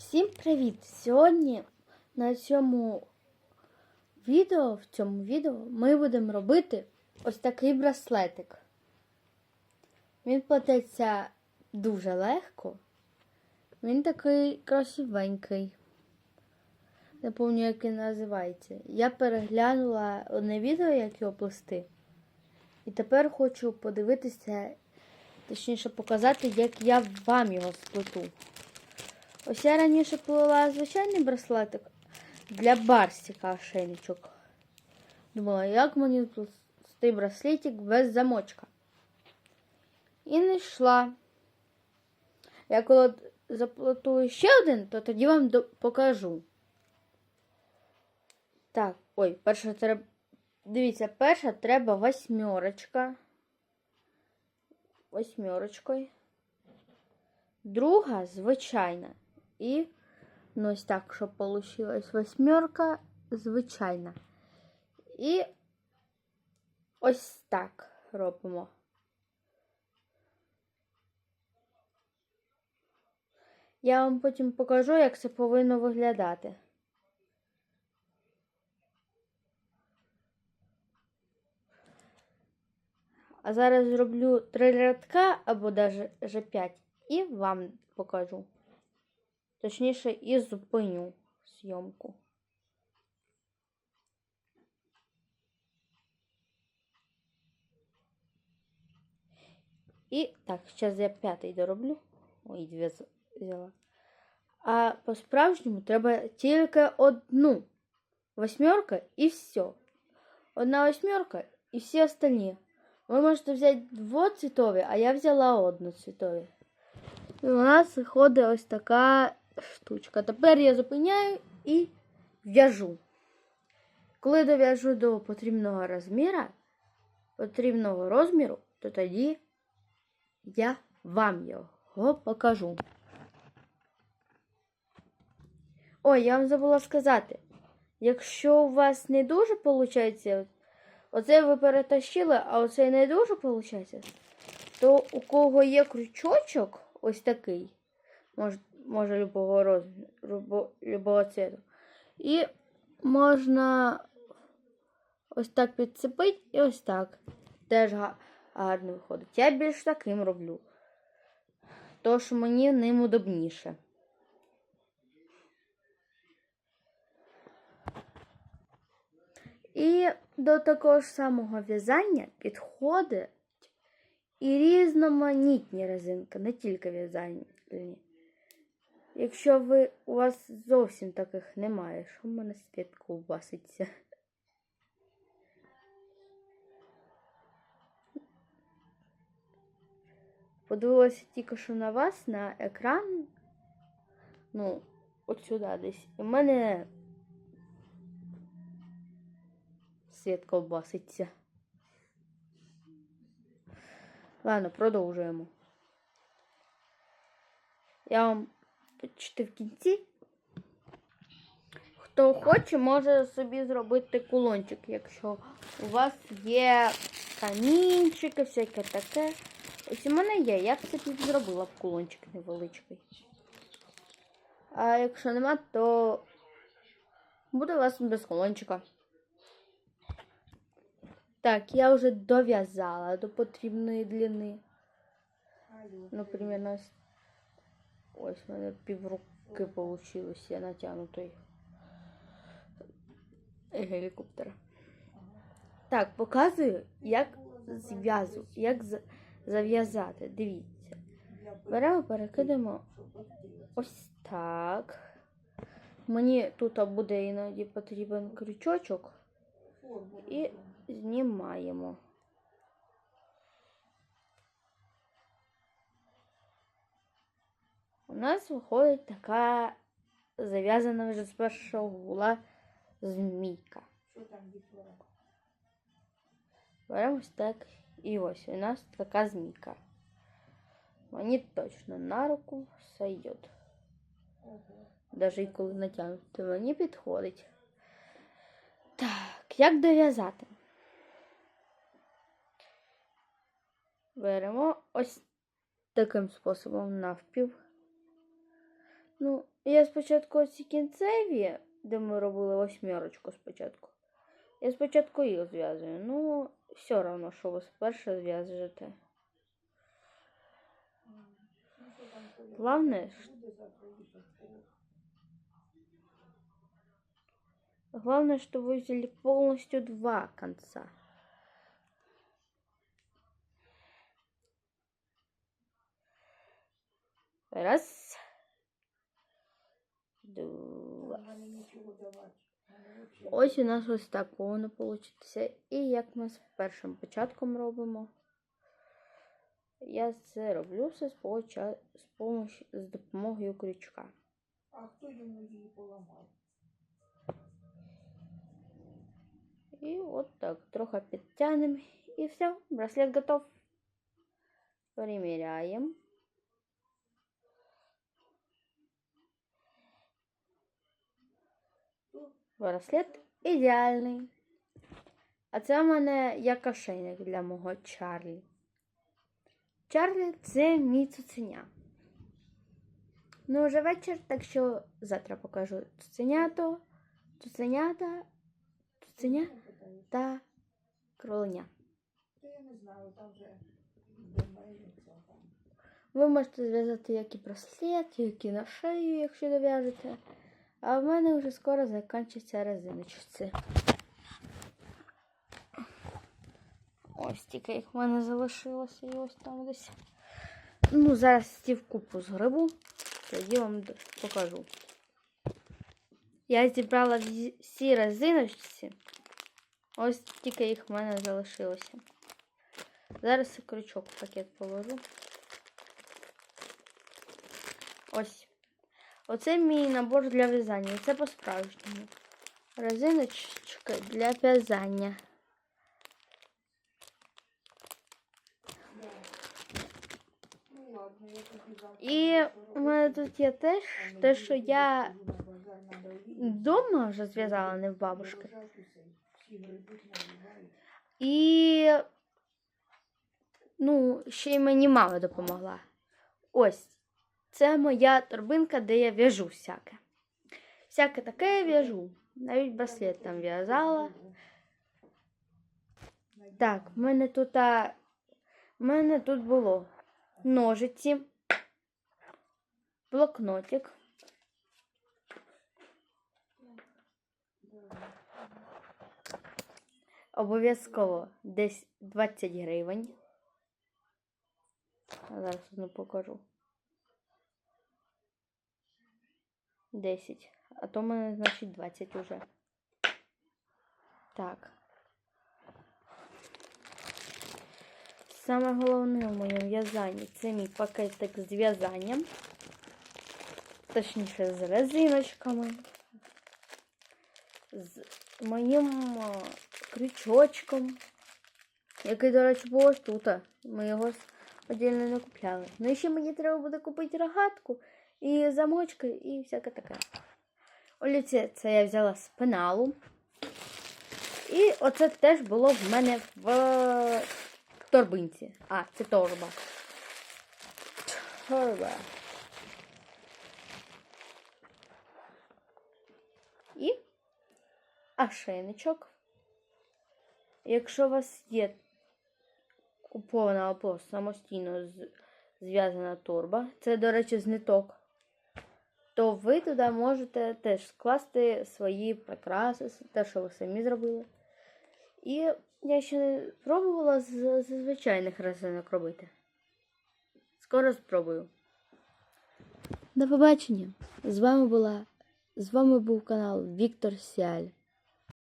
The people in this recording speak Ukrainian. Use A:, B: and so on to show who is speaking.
A: Всім привіт! Сьогодні на цьому відео, в цьому відео ми будемо робити ось такий браслетик. Він плететься дуже легко. Він такий красивенький. Не пам'ятаю, як він називається. Я переглянула одне відео, як його плести. І тепер хочу подивитися, точніше показати, як я вам його сплету. Ось я раніше плела звичайний браслетик для барсика ошейничок. Думала, як мені плести браслетик без замочка. І не йшла. Я коли заплету ще один, то тоді вам покажу. Так, ой, перша треба. Дивіться, перша треба восьмерочка. Восьмерочкою. Друга звичайна. І ну, ось так, щоб вийшла восьмерка звичайна. І ось так робимо. Я вам потім покажу, як це повинно виглядати. А зараз зроблю три рядка або навіть 5 і вам покажу. Точніше, і зупиню зйомку. І так, зараз я п'ятий дороблю. Ой, дві з- взяла. А по-справжньому треба тільки одну. Восьмерка і все. Одна восьмерка і всі остальні. Ви можете взяти двоцвітові, а я взяла одноцвітові. І у нас виходить ось така штучка. Тепер я зупиняю і в'яжу. Коли дов'яжу до потрібного розміру, потрібного розміру, то тоді я вам його покажу. Ой, я вам забула сказати. Якщо у вас не дуже виходить, оце ви перетащили, а оце не дуже виходить, то у кого є крючочок, ось такий, може, може любого розміру, любо- любого цвету, і можна ось так підцепити і ось так. Теж га- гарно виходить. Я більш таким роблю. Тож мені ним удобніше. І до такого ж самого в'язання підходить і різноманітні резинки, не тільки в'язальні. Якщо ви, у вас зовсім таких немає, що в мене світ ковбаситься? Подивилася тільки що на вас на екран. Ну, от сюди десь. І в мене світ ковбаситься. Ладно, продовжуємо. Я вам почти в кінці. Хто хоче, може собі зробити кулончик, якщо у вас є камінчики, всяке таке. Ось у мене є, я б собі зробила б кулончик невеличкий. А якщо нема, то буде у вас без кулончика. Так, я вже дов'язала до потрібної длини. Ну, примерно ось, ось в мене півруки вийшло, я натягнутий гелікоптер. Так, показую, як зв'язу, як зав'язати. Дивіться. Беремо, перекидаємо ось так. Мені тут буде іноді потрібен крючочок. І знімаємо. Нас виходить така зав'язана вже з першого була змійка. Беремо ось так і ось у нас така змійка. Мені точно на руку сойдет. Даже і коли натягнути, мені підходить. Так, як дов'язати? Беремо ось таким способом навпів. Ну, Я спочатку оці кінцеві, де ми робили восьмерочку спочатку. Я спочатку їх зв'язую. Ну, все одно, що ви спершу зв'яжете. Главное, главное, что вы взяли полностью два конца. Раз. Два. Ось у нас ось так воно вийде. І як ми з першим початком робимо. Я це роблю все з, поча... з, помощ... з допомогою крючка.
B: А хто йому її поламав?
A: І от так, трохи підтягнемо. І все, браслет готов. Приміряємо. Браслет ідеальний. А це в мене як ошейник для мого Чарлі. Чарлі це мій цуценя. Ну, вже вечір, так що завтра покажу цуценято, цуценята, цуценя та кроленя.
B: Та я не знаю, там вже де мельниця там.
A: Ви можете зв'язати як і браслет, як і на шию, якщо дов'яжете. А в мене вже скоро закінчаться резиночці. Ось тільки їх в мене залишилося і ось там десь. Ну, зараз ці в купу згребу, тоді вам покажу. Я зібрала всі- резиночці. Ось тільки їх в мене залишилося. Зараз крючок в пакет положу. Ось. Оце мій набор для в'язання. Це по-справжньому. Резиночка для в'язання. І у мене тут є теж те, що я вдома вже зв'язала, не в бабушки. І ну, ще й мені мама допомогла. Ось. Це моя торбинка, де я в'яжу всяке. Всяке таке я в'яжу. Навіть браслет там в'язала. Так, в мене тут, а, в мене тут було ножиці, блокнотик. Обов'язково десь 20 гривень. Зараз одну покажу. 10. А то в мене, значить, 20 уже. Так. Саме головне в моєму в'язанні це мій пакетик з в'язанням. Точніше, з резиночками. З моїм крючочком. Який, до речі, був тут. Ми його віддільно не купляли. Ну і ще мені треба буде купити рогатку і замочки, і всяке таке. Олівці це я взяла з пеналу. І оце теж було в мене в торбинці. А, це торба. Торба. І ошейничок. Якщо у вас є купована або самостійно зв'язана торба, це, до речі, з ниток, то ви туди можете теж скласти свої прикраси, те, що ви самі зробили. І я ще не пробувала з, з звичайних резинок робити. Скоро спробую. До побачення. З вами була. З вами був канал Віктор Сіаль.